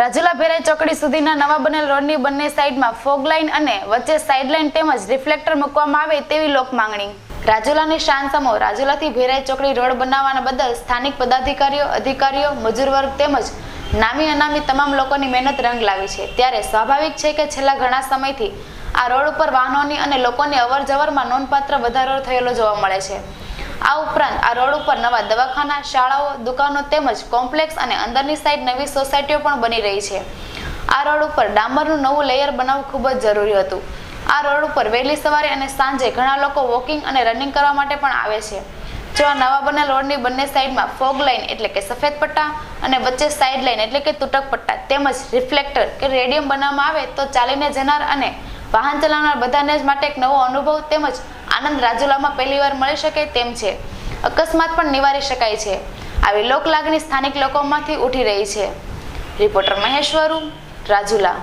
રાજુલા ભેરાઈ ચોકડી સુધીના નવા બનેલ રોડની બંને સાઈડમાં ફોગ લાઇન અને વચ્ચે સાઇડ લાઇન તેમજ રિફ્લેક્ટર મૂકવામાં આવે તેવી લોક માંગણી. રાજુલાની શાન સમો રાજુલાથી ભેરાઈ ચોકડી રોડ બનાવવાના બદલ સ્થાનિક પદાધિકારીઓ, અધિકારીઓ, મજૂર વર્ગ તેમજ નામી અનામી તમામ લોકોની મહેનત રંગ લાવી છે. ત્યારે સ્વાભાવિક છે કે છેલ્લા ઘણા સમયથી આ રોડ ઉપર વાહનોની અને લોકોની અવર જવરમાં નોંધપાત્ર વધારો થયેલો જોવા મળે છે. આ ઉપરાંત આ રોડ ઉપર નવા દવાખાના, શાળાઓ, દુકાનો તેમજ કોમ્પ્લેક્સ અને અંદરની સાઈડ નવી સોસાયટીઓ પણ બની રહી છે. આ રોડ ઉપર ડામરનું નવું લેયર બનાવવું ખૂબ જ જરૂરી હતું. આ રોડ ઉપર વહેલી સવારે અને સાંજે ઘણા લોકો વોકિંગ અને રનિંગ કરવા માટે પણ આવે છે. જો આ નવા બનેલ રોડની બંને સાઈડમાં ફોગ લાઇન એટલે કે સફેદ પટ્ટા અને વચ્ચે સાઈડ લાઇન એટલે કે તૂટક પટ્ટા તેમજ રિફ્લેક્ટર કે રેડિયમ બનાવવામાં આવે તો ચાલીને જનાર અને વાહન ચલાવનાર બધાને જ માટે એક નવો અનુભવ તેમજ આનંદ રાજુલામાં પહેલીવાર મળી શકે તેમ છે. અકસ્માત પણ નિવારી શકાય છે. આવી લોક લાગણી સ્થાનિક લોકોમાંથી ઉઠી રહી છે. રિપોર્ટર મહેશ્વરુ રાજુલા.